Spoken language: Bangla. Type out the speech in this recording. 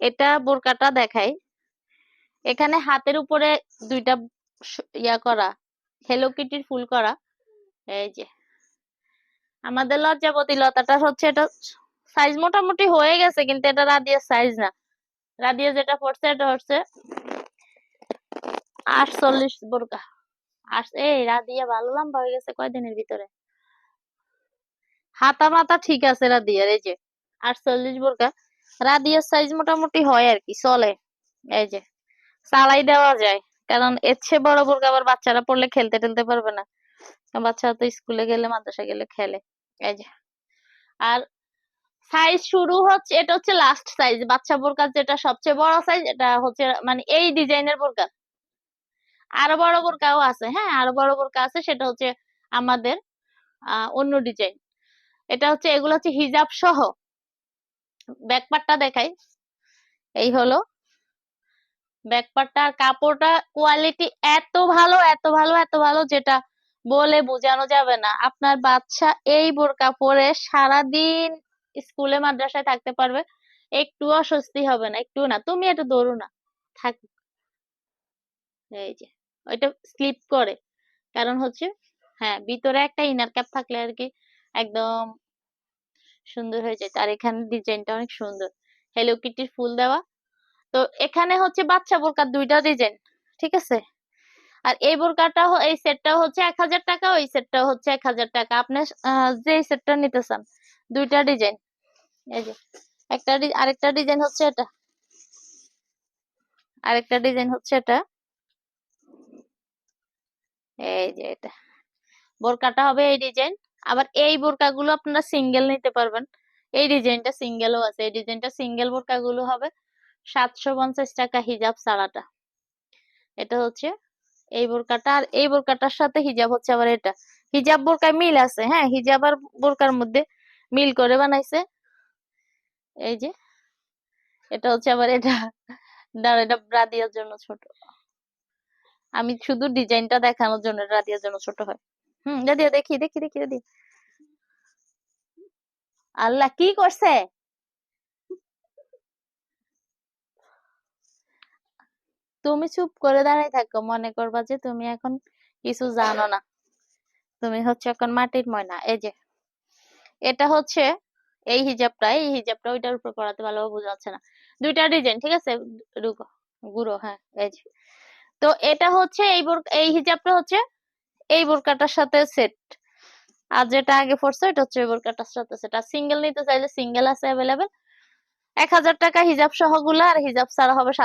এটা বোরকাটা দেখাই। এখানে হাতের উপরে দুইটা ইয়া করা হেলো কিটির ফুল করা। এই যে, আমাদের লজ্জাবতী লতাটা হচ্ছে এটা সাইজ মোটামুটি হয়ে গেছে, কিন্তু এটা রাদিয়ার সাইজ না। রাদিয়া যেটা পড়ছে, এটা হচ্ছে আটচল্লিশ বোরকা। আর এই রাদিয়া ভালো লম্বা হয়ে গেছে কয়দিনের ভিতরে? হাতা মাতা ঠিক আছে রাদিয়ার এই যে, আটচল্লিশ বোরকা। রাদিয়ার সাইজ মোটামুটি হয় আর কি চলে। এই যে, চালাই দেওয়া যায়। কারণ এর চেয়ে বড় বোরকা আবার বাচ্চারা পড়লে খেলতে টেলতে পারবে না। বাচ্চারা তো স্কুলে গেলে মাদ্রাসা গেলে খেলে। এই যে, আর সাইজ শুরু হচ্ছে, এটা হচ্ছে লাস্ট সাইজ বাচ্চা বোরকার যেটা সবচেয়ে বড় সাইজ এটা হচ্ছে মানে এই ডিজাইনের বোরকা। আরও বড় বোরকাও আছে হ্যাঁ আরও বড় বোরকা আছে, সেটা হচ্ছে আমাদের অন্য ডিজাইন এটা হচ্ছে, এগুলো হচ্ছে হিজাব সহ। ব্যাকপার্টটা দেখাই। এই হলো। ব্যাকপারটা আর কাপড়টা কোয়ালিটি এত ভালো এত ভালো এত ভালো যেটা বলে বোঝানো যাবে না। আপনার বাচ্চা এই বোরকা পরে সারাদিন স্কুলে, মাদ্রাসায় থাকতে পারবে। একটু অস্বস্তি হবে না, একটু না। তুমি এটা দৌড়ো না। থাক। এই যে, ওইটা স্লিপ করে। কারণ হচ্ছে হ্যাঁ ভিতরে একটা ইনার ক্যাপ থাকলে আর কি একদম সুন্দর হয়ে যায় আর এখানে ডিজাইনটা অনেক সুন্দর। হ্যালো কিটির ফুল দেওয়া। তো এখানে হচ্ছে বাচ্চা বোরকার দুইটা ডিজাইন, ঠিক আছে? আর এই বোরকাটা এই সেটটা হচ্ছে এক হাজার টাকা, ওই সেটটা হচ্ছে এক হাজার টাকা। আপনি যে সেটটা নিতে চান, দুইটা ডিজাইন। এই যে, একটা আরেকটা ডিজাইন হচ্ছে এটা। আরেকটা ডিজাইন হচ্ছে এটা। এই যে এটা। বোরকাটা হবে এই ডিজাইন। আবার এই বোরকাগুলো আপনারা সিঙ্গেল নিতে পারবেন। এই ডিজাইনটা সিঙ্গেলও আছে। এই ডিজাইনটা সিঙ্গেল বোরকাগুলো হবে সাতশো পঞ্চাশ টাকা হিজাব ছাড়াটা। এটা হচ্ছে এই বোরকাটা। আর এই বোরকাটার সাথে হিজাব হচ্ছে আবার এটা। হিজাব বোরকায় মিল আছে হ্যাঁ? হিজাব আর বোরকার মধ্যে মিল করে বানাইছে। এই যে, এটা হচ্ছে আবার এটা। দাঁড়া এটা রাদিয়ার জন্য ছোট। আমি শুধু ডিজাইনটা দেখানোর জন্য রাদিয়ার জন্য ছোট হয়। রাদিয়া দেখি দেখি দেখি রাদিয়া আল্লাহ কি করছে? তুমি চুপ করে দাঁড়াই থাকো, মনে করবা যে তুমি এখন কিছু জানো না। তুমি হচ্ছে এখন মাটির ময়না, এই যে। এটা হচ্ছে এই হিজাবটা এই হিজাবটা ওইটার উপর পড়াতে ভালোভাবে বোঝা যাচ্ছে না। দুইটা ডিজাইন, ঠিক আছে? গুঁড়ো হ্যাঁ এই যে। তো এটা হচ্ছে এই এই হিজাবটা হচ্ছে এই বোরকাটার সাথে সেট আর যেটা আগে পড়ছে এটা হচ্ছে এই বোরকাটার সাথে সেট আর সিঙ্গেল নিতে চাইলে সিঙ্গেল আছে অ্যাভেলেবেল এক হাজার টাকা হিজাব সহগুলা, আর হিজাব ছাড়া হবে সাত